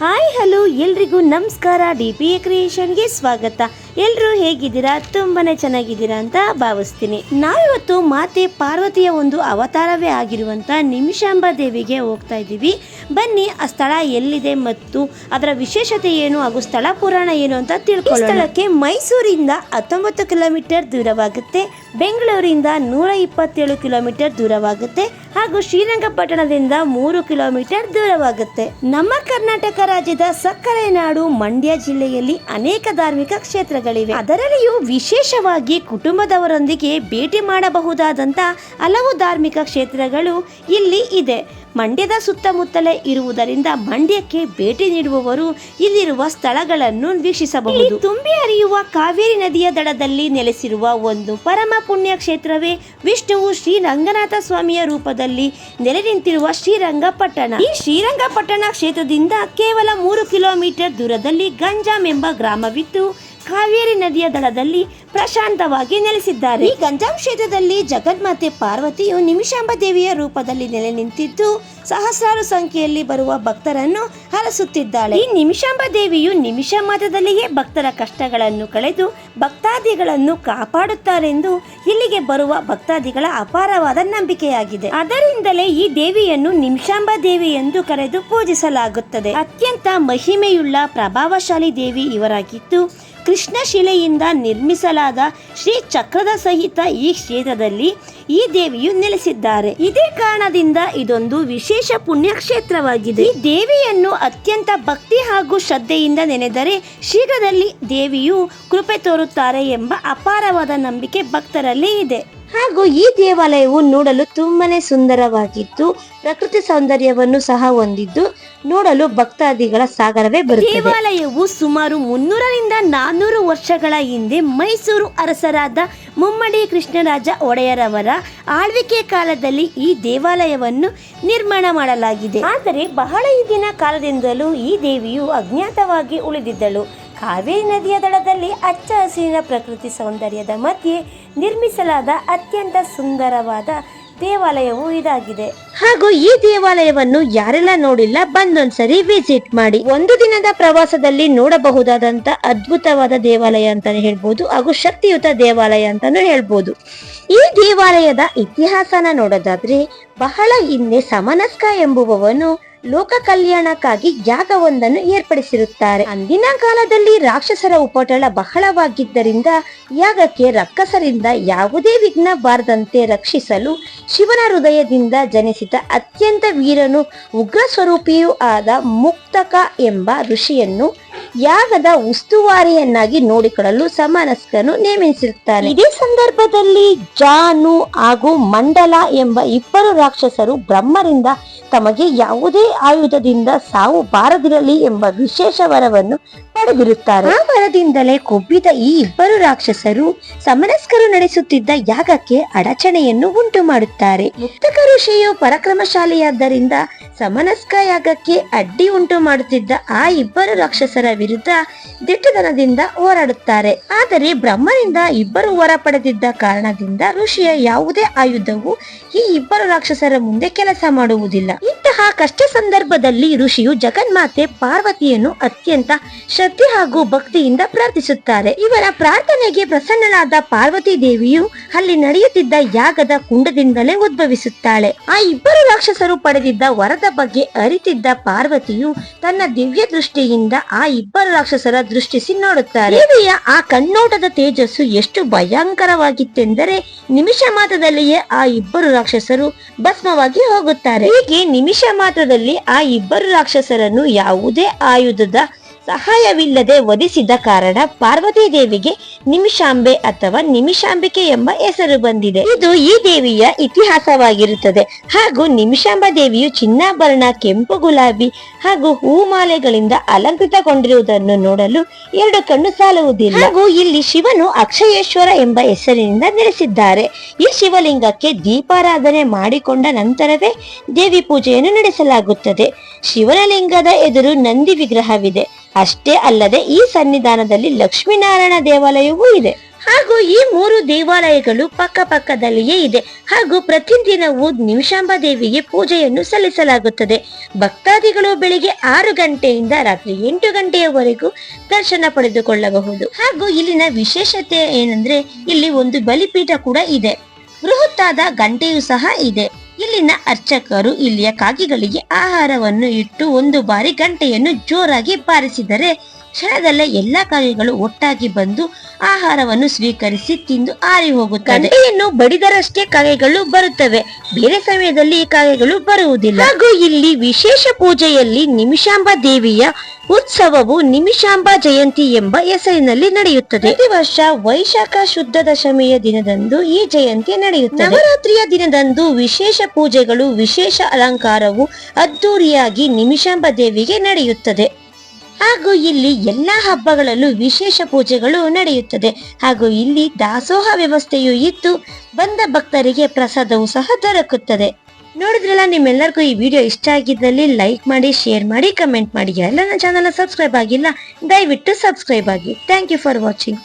Hi hello ಎಲ್ರಿಗೂ ನಮಸ್ಕಾರ. D P A ಕ್ರಿಯೇಷನ್ಗೆ ಸ್ವಾಗತ. ಎಲ್ಲರೂ ಹೇಗಿದ್ದೀರಾ? ತುಂಬಾನೇ ಚೆನ್ನಾಗಿದ್ದೀರಾ ಅಂತ ಭಾವಿಸ್ತೀನಿ. ನಾವಿವತ್ತು ಮಾತೆ ಪಾರ್ವತಿಯ ಒಂದು ಅವತಾರವೇ ಆಗಿರುವಂತ ನಿಮಿಷಾಂಬ ದೇವಿಗೆ ಹೋಗ್ತಾ ಇದ್ದೀವಿ. ಬನ್ನಿ, ಆ ಸ್ಥಳ ಎಲ್ಲಿದೆ ಮತ್ತು ಅದರ ವಿಶೇಷತೆ ಏನು ಹಾಗೂ ಸ್ಥಳ ಪುರಾಣ ಏನು ಅಂತ ತಿಳ್ಕೊಳ್ಳೋಣ. ಸ್ಥಳಕ್ಕೆ ಮೈಸೂರಿಂದ ಹತ್ತೊಂಬತ್ತು ಕಿಲೋಮೀಟರ್ ದೂರವಾಗುತ್ತೆ. ಬೆಂಗಳೂರಿಂದ ನೂರ ಇಪ್ಪತ್ತೇಳು ಕಿಲೋಮೀಟರ್ ದೂರವಾಗುತ್ತೆ ಹಾಗೂ ಶ್ರೀರಂಗಪಟ್ಟಣದಿಂದ ಮೂರು ಕಿಲೋಮೀಟರ್ ದೂರವಾಗುತ್ತೆ. ನಮ್ಮ ಕರ್ನಾಟಕ ರಾಜ್ಯದ ಸಕ್ಕರೆ ನಾಡು ಮಂಡ್ಯ ಜಿಲ್ಲೆಯಲ್ಲಿ ಅನೇಕ ಧಾರ್ಮಿಕ ಕ್ಷೇತ್ರಗಳಿವೆ ಅದರಲ್ಲಿಯೂ ವಿಶೇಷವಾಗಿ ಕುಟುಂಬದವರೊಂದಿಗೆ ಭೇಟಿ ಮಾಡಬಹುದಾದಂತ ಹಲವು ಧಾರ್ಮಿಕ ಕ್ಷೇತ್ರಗಳು ಇಲ್ಲಿ ಇದೆ. ಮಂಡ್ಯದ ಸುತ್ತಮುತ್ತಲೇ ಇರುವುದರಿಂದ ಮಂಡ್ಯಕ್ಕೆ ಭೇಟಿ ನೀಡುವವರು ಇಲ್ಲಿರುವ ಸ್ಥಳಗಳನ್ನು ವೀಕ್ಷಿಸಬಹುದು. ತುಂಬಿ ಹರಿಯುವ ಕಾವೇರಿ ನದಿಯ ದಡದಲ್ಲಿ ನೆಲೆಸಿರುವ ಒಂದು ಪರಮ ಪುಣ್ಯ ಕ್ಷೇತ್ರವೇ ವಿಷ್ಣುವು ಶ್ರೀ ರಂಗನಾಥ ಸ್ವಾಮಿಯ ರೂಪದಲ್ಲಿ ನೆಲೆ ನಿಂತಿರುವ ಶ್ರೀರಂಗಪಟ್ಟಣ. ಈ ಶ್ರೀರಂಗಪಟ್ಟಣ ಕ್ಷೇತ್ರದಿಂದ ಕೇವಲ ಮೂರು ಕಿಲೋಮೀಟರ್ ದೂರದಲ್ಲಿ ಗಂಜಾಂ ಎಂಬ ಗ್ರಾಮವಿದ್ದು ಕಾವೇರಿ ನದಿಯ ದಡದಲ್ಲಿ ಪ್ರಶಾಂತವಾಗಿ ನೆಲೆಸಿದ್ದಾರೆ. ಈ ಗಂಜಾಂ ಕ್ಷೇತ್ರದಲ್ಲಿ ಜಗನ್ಮಾತೆ ಪಾರ್ವತಿಯು ನಿಮಿಷಾಂಬ ದೇವಿಯ ರೂಪದಲ್ಲಿ ನೆಲೆ ನಿಂತಿದ್ದು ಸಹಸ್ರಾರು ಸಂಖ್ಯೆಯಲ್ಲಿ ಬರುವ ಭಕ್ತರನ್ನು ಹರಸುತ್ತಿದ್ದಾಳೆ. ಈ ನಿಮಿಷಾಂಬ ದೇವಿಯು ನಿಮಿಷ ಮಾತ್ರದಲ್ಲಿಯೇ ಭಕ್ತರ ಕಷ್ಟಗಳನ್ನು ಕಳೆದು ಭಕ್ತಾದಿಗಳನ್ನು ಕಾಪಾಡುತ್ತಾರೆಂದು ಇಲ್ಲಿಗೆ ಬರುವ ಭಕ್ತಾದಿಗಳ ಅಪಾರವಾದ ನಂಬಿಕೆಯಾಗಿದೆ. ಅದರಿಂದಲೇ ಈ ದೇವಿಯನ್ನು ನಿಮಿಷಾಂಬ ದೇವಿ ಎಂದು ಕರೆದು ಪೂಜಿಸಲಾಗುತ್ತದೆ. ಅತ್ಯಂತ ಮಹಿಮೆಯುಳ್ಳ ಪ್ರಭಾವಶಾಲಿ ದೇವಿ ಇವರಾಗಿದ್ದು ಕೃಷ್ಣ ಶಿಲೆಯಿಂದ ನಿರ್ಮಿಸಲಾದ ಶ್ರೀ ಚಕ್ರದ ಸಹಿತ ಈ ಕ್ಷೇತ್ರದಲ್ಲಿ ಈ ದೇವಿಯು ನೆಲೆಸಿದ್ದಾರೆ. ಇದೇ ಕಾರಣದಿಂದ ಇದೊಂದು ವಿಶೇಷ ಪುಣ್ಯಕ್ಷೇತ್ರವಾಗಿದೆ. ಈ ದೇವಿಯನ್ನು ಅತ್ಯಂತ ಭಕ್ತಿ ಹಾಗೂ ಶ್ರದ್ಧೆಯಿಂದ ನೆನೆದರೆ ಶೀಘ್ರದಲ್ಲಿ ದೇವಿಯು ಕೃಪೆ ತೋರುತ್ತಾರೆ ಎಂಬ ಅಪಾರವಾದ ನಂಬಿಕೆ ಭಕ್ತರಲ್ಲಿ ಇದೆ. ಹಾಗೂ ಈ ದೇವಾಲಯವು ನೋಡಲು ತುಂಬಾನೇ ಸುಂದರವಾಗಿದ್ದು, ಪ್ರಕೃತಿ ಸೌಂದರ್ಯವನ್ನು ಸಹ ಹೊಂದಿದ್ದು, ನೋಡಲು ಭಕ್ತಾದಿಗಳ ಸಾಗರವೇ ಬರುತ್ತದೆ. ದೇವಾಲಯವು ಸುಮಾರು ಮುನ್ನೂರರಿಂದ ನಾನ್ನೂರು ವರ್ಷಗಳ ಹಿಂದೆ ಮೈಸೂರು ಅರಸರಾದ ಮುಮ್ಮಡಿ ಕೃಷ್ಣರಾಜ ಒಡೆಯರವರ ಆಳ್ವಿಕೆ ಕಾಲದಲ್ಲಿ ಈ ದೇವಾಲಯವನ್ನು ನಿರ್ಮಾಣ ಮಾಡಲಾಗಿದೆ. ಆದರೆ ಬಹಳ ಹಿಂದಿನ ಕಾಲದಿಂದಲೂ ಈ ದೇವಿಯು ಅಜ್ಞಾತವಾಗಿ ಉಳಿದಿದ್ದಳು. ಕಾವೇರಿ ನದಿಯ ದಡದಲ್ಲಿ ಹಚ್ಚ ಹಸಿರಿನ ಪ್ರಕೃತಿ ಸೌಂದರ್ಯದ ಮಧ್ಯೆ ನಿರ್ಮಿಸಲಾದ ಅತ್ಯಂತ ಸುಂದರವಾದ ದೇವಾಲಯವು ಇದಾಗಿದೆ. ಹಾಗೂ ಈ ದೇವಾಲಯವನ್ನು ಯಾರೆಲ್ಲ ನೋಡಿಲ್ಲ, ಬಂದೊಂದ್ಸರಿ ವಿಸಿಟ್ ಮಾಡಿ. ಒಂದು ದಿನದ ಪ್ರವಾಸದಲ್ಲಿ ನೋಡಬಹುದಾದಂತ ಅದ್ಭುತವಾದ ದೇವಾಲಯ ಅಂತಾನೆ ಹೇಳ್ಬೋದು, ಹಾಗೂ ಶಕ್ತಿಯುತ ದೇವಾಲಯ ಅಂತಾನು ಹೇಳ್ಬೋದು. ಈ ದೇವಾಲಯದ ಇತಿಹಾಸನ ನೋಡೋದಾದ್ರೆ ಬಹಳ ಹಿಂದೆ ಸಮನಸ್ಕ ಎಂಬುವವನು ಲೋಕ ಕಲ್ಯಾಣಕ್ಕಾಗಿ ಯಾಗವೊಂದನ್ನು ಏರ್ಪಡಿಸಿರುತ್ತಾರೆ. ಅಂದಿನ ಕಾಲದಲ್ಲಿ ರಾಕ್ಷಸರ ಉಪಟಳ ಬಹಳವಾಗಿದ್ದರಿಂದ ಯಾಗಕ್ಕೆ ರಕ್ಕಸರಿಂದ ಯಾವುದೇ ವಿಘ್ನ ಬಾರದಂತೆ ರಕ್ಷಿಸಲು ಶಿವನ ಹೃದಯದಿಂದ ಜನಿಸಿದ ಅತ್ಯಂತ ವೀರನು ಉಗ್ರ ಸ್ವರೂಪಿಯೂ ಆದ ಮುಕ್ತಕ ಎಂಬ ಋಷಿಯನ್ನು ಯಾಗದ ಉಸ್ತುವಾರಿಯನ್ನಾಗಿ ನೋಡಿಕೊಳ್ಳಲು ಸಮಾನಸ್ಕನು ನೇಮಿಸಿರುತ್ತಾರೆ ಇದೇ ಸಂದರ್ಭದಲ್ಲಿ ಜಾನು ಹಾಗೂ ಮಂಡಲ ಎಂಬ ಇಬ್ಬರು ರಾಕ್ಷಸರು ಬ್ರಹ್ಮರಿಂದ ತಮಗೆ ಯಾವುದೇ ಆಯುಧದಿಂದ ಸಾವು ಬಾರದಿರಲಿ ಎಂಬ ವಿಶೇಷ ವರವನ್ನು ಪಡೆದಿರುತ್ತಾರೆ. ಆ ವರದಿಂದಲೇ ಕೊಬ್ಬಿದ ಈ ಇಬ್ಬರು ರಾಕ್ಷಸರು ಸಮನಸ್ಕರು ನಡೆಸುತ್ತಿದ್ದ ಯಾಗಕ್ಕೆ ಅಡಚಣೆಯನ್ನು ಉಂಟು ಮಾಡುತ್ತಾರೆ ಮುಕ್ತಕ ಋಷಿಯು ಪರಾಕ್ರಮಶಾಲಿಯಾದ್ದರಿಂದ ಸಮನಸ್ಕ ಯಾಗಕ್ಕೆ ಅಡ್ಡಿ ಉಂಟು ಮಾಡುತ್ತಿದ್ದ ಆ ಇಬ್ಬರು ರಾಕ್ಷಸರ ವಿರುದ್ಧ ದಿಟ್ಟತನದಿಂದ ಹೋರಾಡುತ್ತಾರೆ. ಆದರೆ ಬ್ರಹ್ಮನಿಂದ ಇಬ್ಬರು ಹೊರ ಪಡೆದಿದ್ದ ಕಾರಣದಿಂದ ಋಷಿಯ ಯಾವುದೇ ಆಯುಧವು ಈ ಇಬ್ಬರು ರಾಕ್ಷಸರ ಮುಂದೆ ಕೆಲಸ ಮಾಡುವುದಿಲ್ಲ. ಇಂತಹ ಕಷ್ಟ ಸಂದರ್ಭದಲ್ಲಿ ಋಷಿಯು ಜಗನ್ಮಾತೆ ಪಾರ್ವತಿಯನ್ನು ಅತ್ಯಂತ ಶ್ರದ್ಧೆ ಹಾಗೂ ಭಕ್ತಿಯಿಂದ ಪ್ರಾರ್ಥಿಸುತ್ತಾರೆ. ಇವರ ಪ್ರಾರ್ಥನೆಗೆ ಪ್ರಸನ್ನಳಾದ ಪಾರ್ವತಿ ದೇವಿಯು ಅಲ್ಲಿ ನಡೆಯುತ್ತಿದ್ದ ಯಾಗದ ಕುಂಡದಿಂದಲೇ ಉದ್ಭವಿಸುತ್ತಾಳೆ. ಆ ಇಬ್ಬರು ರಾಕ್ಷಸರು ಪಡೆದಿದ್ದ ವರದ ಬಗ್ಗೆ ಅರಿತಿದ್ದ ಪಾರ್ವತಿಯು ತನ್ನ ದಿವ್ಯ ದೃಷ್ಟಿಯಿಂದ ಆ ಇಬ್ಬರು ರಾಕ್ಷಸರ ದೃಷ್ಟಿಸಿ ನೋಡುತ್ತಾರೆ ದೇವಿಯ ಆ ಕಣ್ಣೋಟದ ತೇಜಸ್ಸು ಎಷ್ಟು ಭಯಂಕರವಾಗಿತ್ತೆಂದರೆ ನಿಮಿಷ ಮಾತ್ರದಲ್ಲಿಯೇ ಆ ಇಬ್ಬರು ರಾಕ್ಷಸರು ಭಸ್ಮವಾಗಿ ಹೋಗುತ್ತಾರೆ. ಹೀಗೆ ನಿಮಿಷ ಮಾತ್ರದಲ್ಲಿ ಆ ಇಬ್ಬರು ರಾಕ್ಷಸರನ್ನು ಯಾವುದೇ ಆಯುಧದ ಸಹಾಯವಿಲ್ಲದೆ ವಧಿಸಿದ ಕಾರಣ ಪಾರ್ವತಿ ದೇವಿಗೆ ನಿಮಿಷಾಂಬೆ ಅಥವಾ ನಿಮಿಷಾಂಬಿಕೆ ಎಂಬ ಹೆಸರು ಬಂದಿದೆ. ಇದು ಈ ದೇವಿಯ ಇತಿಹಾಸವಾಗಿರುತ್ತದೆ. ಹಾಗೂ ನಿಮಿಷಾಂಬ ದೇವಿಯು ಚಿನ್ನಾಭರಣ, ಕೆಂಪು ಗುಲಾಬಿ ಹಾಗೂ ಹೂಮಾಲೆಗಳಿಂದ ಅಲಂಕೃತಗೊಂಡಿರುವುದನ್ನು ನೋಡಲು ಎರಡು ಕಣ್ಣು ಸಾಲುವುದಿಲ್ಲ. ಹಾಗೂ ಇಲ್ಲಿ ಶಿವನು ಅಕ್ಷಯೇಶ್ವರ ಎಂಬ ಹೆಸರಿನಿಂದ ನೆಲೆಸಿದ್ದಾರೆ. ಈ ಶಿವಲಿಂಗಕ್ಕೆ ದೀಪಾರಾಧನೆ ಮಾಡಿಕೊಂಡ ನಂತರವೇ ದೇವಿ ಪೂಜೆಯನ್ನು ನಡೆಸಲಾಗುತ್ತದೆ. ಶಿವನ ಲಿಂಗದ ಎದುರು ನಂದಿ ವಿಗ್ರಹವಿದೆ. ಅಷ್ಟೇ ಅಲ್ಲದೆ ಈ ಸನ್ನಿಧಾನದಲ್ಲಿ ಲಕ್ಷ್ಮೀನಾರಾಯಣ ದೇವಾಲಯವೂ ಇದೆ. ಹಾಗೂ ಈ ಮೂರು ದೇವಾಲಯಗಳು ಪಕ್ಕ ಪಕ್ಕದಲ್ಲಿಯೇ ಇದೆ. ಹಾಗೂ ಪ್ರತಿದಿನವೂ ನಿಮಿಷಾಂಬ ದೇವಿಗೆ ಪೂಜೆಯನ್ನು ಸಲ್ಲಿಸಲಾಗುತ್ತದೆ. ಭಕ್ತಾದಿಗಳು ಬೆಳಿಗ್ಗೆ ಆರು ಗಂಟೆಯಿಂದ ರಾತ್ರಿ ಎಂಟು ಗಂಟೆಯವರೆಗೂ ದರ್ಶನ ಪಡೆದುಕೊಳ್ಳಬಹುದು. ಹಾಗೂ ಇಲ್ಲಿನ ವಿಶೇಷತೆ ಏನಂದ್ರೆ ಇಲ್ಲಿ ಒಂದು ಬಲಿಪೀಠ ಕೂಡ ಇದೆ. ಬೃಹತ್ತಾದ ಗಂಟೆಯೂ ಸಹ ಇದೆ. ಇಲ್ಲಿನ ಅರ್ಚಕರು ಇಲ್ಲಿಯ ಕಾಗಿಗಳಿಗೆ ಆಹಾರವನ್ನು ಇಟ್ಟು ಒಂದು ಬಾರಿ ಗಂಟೆಯನ್ನು ಜೋರಾಗಿ ಬಾರಿಸಿದರೆ ಕ್ಷಣದಲ್ಲೇ ಎಲ್ಲಾ ಕಾಗೆಗಳು ಒಟ್ಟಾಗಿ ಬಂದು ಆಹಾರವನ್ನು ಸ್ವೀಕರಿಸಿ ತಿಂದು ಆರಿ ಹೋಗುತ್ತದೆ ಇನ್ನು ಬಡಿದರಷ್ಟೇ ಕಾಗೆಗಳು ಬರುತ್ತವೆ. ಬೇರೆ ಸಮಯದಲ್ಲಿ ಈ ಕಾಗೆಗಳು ಬರುವುದಿಲ್ಲ. ಹಾಗೂ ಇಲ್ಲಿ ವಿಶೇಷ ಪೂಜೆಯಲ್ಲಿ ನಿಮಿಷಾಂಬ ದೇವಿಯ ಉತ್ಸವವು ನಿಮಿಷಾಂಬ ಜಯಂತಿ ಎಂಬ ಹೆಸರಿನಲ್ಲಿ ನಡೆಯುತ್ತದೆ. ಪ್ರತಿ ವರ್ಷ ವೈಶಾಖ ಶುದ್ಧ ದಶಮಿಯ ದಿನದಂದು ಈ ಜಯಂತಿ ನಡೆಯುತ್ತದೆ. ನವರಾತ್ರಿಯ ದಿನದಂದು ವಿಶೇಷ ಪೂಜೆಗಳು ವಿಶೇಷ ಅಲಂಕಾರವು ಅದ್ದೂರಿಯಾಗಿ ನಿಮಿಷಾಂಬ ದೇವಿಗೆ ನಡೆಯುತ್ತದೆ. ಹಾಗೂ ಇಲ್ಲಿ ಎಲ್ಲಾ ಹಬ್ಬಗಳಲ್ಲೂ ವಿಶೇಷ ಪೂಜೆಗಳು ನಡೆಯುತ್ತದೆ. ಹಾಗೂ ಇಲ್ಲಿ ದಾಸೋಹ ವ್ಯವಸ್ಥೆಯೂ ಇದ್ದು, ಬಂದ ಭಕ್ತರಿಗೆ ಪ್ರಸಾದವೂ ಸಹ ದೊರಕುತ್ತದೆ. ನೋಡಿದ್ರಲ್ಲ, ನಿಮ್ಮೆಲ್ಲರಿಗೂ ಈ ವಿಡಿಯೋ ಇಷ್ಟ ಆಗಿದ್ದಲ್ಲಿ ಲೈಕ್ ಮಾಡಿ, ಶೇರ್ ಮಾಡಿ, ಕಮೆಂಟ್ ಮಾಡಿ. ಎಲ್ಲ ನನ್ನ ಚಾನಲ್ ಸಬ್ಸ್ಕ್ರೈಬ್ ಆಗಿಲ್ಲ, ದಯವಿಟ್ಟು ಸಬ್ಸ್ಕ್ರೈಬ್ ಆಗಿ. Thank you for watching.